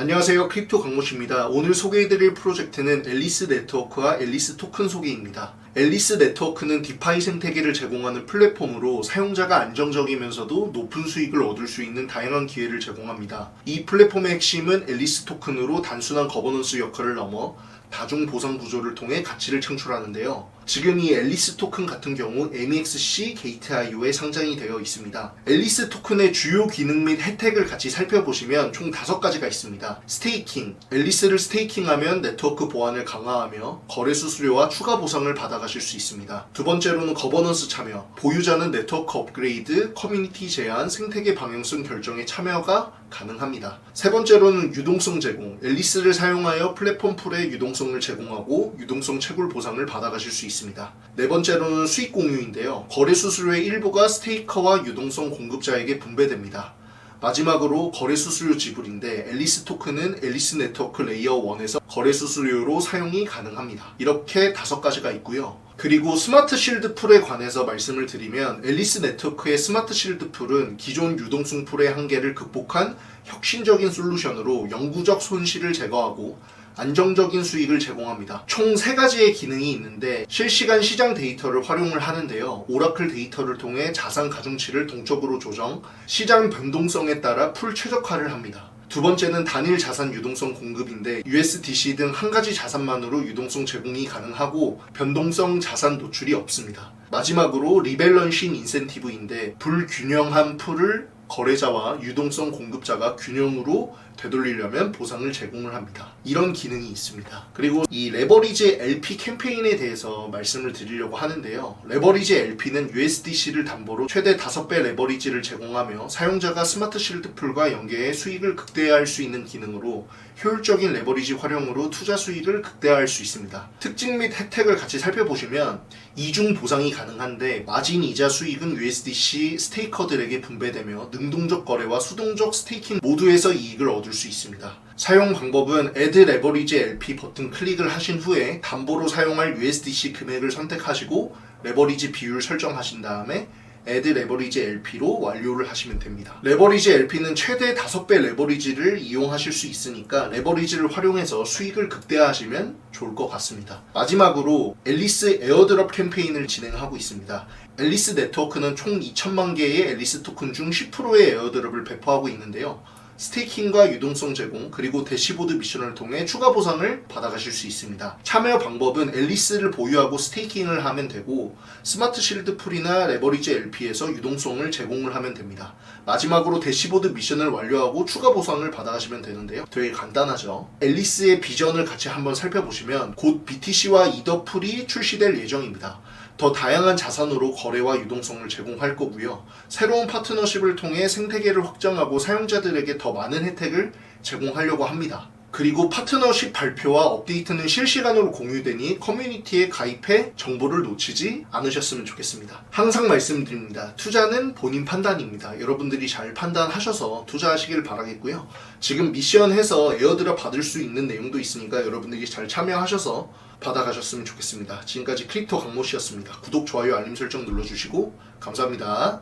안녕하세요. 크립토 강모씨입니다. 오늘 소개해드릴 프로젝트는 앨리스 네트워크와 앨리스 토큰 소개입니다. 앨리스 네트워크는 디파이 생태계를 제공하는 플랫폼으로 사용자가 안정적이면서도 높은 수익을 얻을 수 있는 다양한 기회를 제공합니다. 이 플랫폼의 핵심은 앨리스 토큰으로 단순한 거버넌스 역할을 넘어 다중 보상 구조를 통해 가치를 창출하는데요. 지금 이 앨리스 토큰 같은 경우 MEXC 게이트.io에 상장이 되어 있습니다. 앨리스 토큰의 주요 기능 및 혜택을 같이 살펴보시면 총 다섯 가지가 있습니다. 스테이킹. 앨리스를 스테이킹하면 네트워크 보안을 강화하며 거래 수수료와 추가 보상을 받아 가실 수 있습니다. 두 번째로는 거버넌스 참여. 보유자는 네트워크 업그레이드, 커뮤니티 제한, 생태계 방향성 결정에 참여가 가능합니다. 세 번째로는 유동성 제공. 앨리스를 사용하여 플랫폼 풀의 유동성을 제공하고 유동성 채굴 보상을 받아가실 수 있습니다. 네 번째로는 수익 공유인데요. 거래 수수료의 일부가 스테이커와 유동성 공급자에게 분배됩니다. 마지막으로 거래 수수료 지불인데 앨리스 토큰은 앨리스 네트워크 레이어 1에서 거래 수수료로 사용이 가능합니다. 이렇게 다섯 가지가 있고요. 그리고 스마트 실드 풀에 관해서 말씀을 드리면 앨리스 네트워크의 스마트 실드 풀은 기존 유동성 풀의 한계를 극복한 혁신적인 솔루션으로 영구적 손실을 제거하고 안정적인 수익을 제공합니다. 총세 가지의 기능이 있는데 실시간 시장 데이터를 활용을 하는데요. 오라클 데이터를 통해 자산 가중치를 동적으로 조정, 시장 변동성에 따라 풀 최적화를 합니다. 두 번째는 단일 자산 유동성 공급인데 USDC 등 한 가지 자산만으로 유동성 제공이 가능하고 변동성 자산 노출이 없습니다. 마지막으로 리밸런싱 인센티브인데 불균형한 풀을 거래자와 유동성 공급자가 균형으로 되돌리려면 보상을 제공을 합니다. 이런 기능이 있습니다. 그리고 이 레버리지 LP 캠페인에 대해서 말씀을 드리려고 하는데요. 레버리지 LP는 USDC를 담보로 최대 5배 레버리지를 제공하며 사용자가 스마트 실드 풀과 연계해 수익을 극대화할 수 있는 기능으로 효율적인 레버리지 활용으로 투자 수익을 극대화할 수 있습니다. 특징 및 혜택을 같이 살펴보시면 이중 보상이 가능한데 마진 이자 수익은 USDC 스테이커들에게 분배되며 능동적 거래와 수동적 스테이킹 모두에서 이익을 얻을 수 있습니다. 사용 방법은 Add Leverage LP 버튼 클릭을 하신 후에 담보로 사용할 USDC 금액을 선택하시고 레버리지 비율 설정하신 다음에 Add Leverage LP로 완료를 하시면 됩니다. 레버리지 LP는 최대 5배 레버리지를 이용하실 수 있으니까 레버리지를 활용해서 수익을 극대화하시면 좋을 것 같습니다. 마지막으로 앨리스 에어드롭 캠페인을 진행하고 있습니다. 앨리스 네트워크는 총 2천만 개의 앨리스 토큰 중 10%의 에어드롭을 배포하고 있는데요. 스테이킹과 유동성 제공 그리고 대시보드 미션을 통해 추가 보상을 받아가실 수 있습니다. 참여 방법은 앨리스를 보유하고 스테이킹을 하면 되고 스마트 실드 풀이나 레버리지 LP에서 유동성을 제공을 하면 됩니다. 마지막으로 대시보드 미션을 완료하고 추가 보상을 받아가시면 되는데요. 되게 간단하죠. 앨리스의 비전을 같이 한번 살펴보시면 곧 BTC와 이더 풀이 출시될 예정입니다. 더 다양한 자산으로 거래와 유동성을 제공할 거고요. 새로운 파트너십을 통해 생태계를 확장하고 사용자들에게 더 많은 혜택을 제공하려고 합니다. 그리고 파트너십 발표와 업데이트는 실시간으로 공유되니 커뮤니티에 가입해 정보를 놓치지 않으셨으면 좋겠습니다. 항상 말씀드립니다. 투자는 본인 판단입니다. 여러분들이 잘 판단하셔서 투자하시길 바라겠고요. 지금 미션 해서 에어드랍 받을 수 있는 내용도 있으니까 여러분들이 잘 참여하셔서 받아가셨으면 좋겠습니다. 지금까지 크립토 강모 씨였습니다. 구독, 좋아요, 알림 설정 눌러주시고 감사합니다.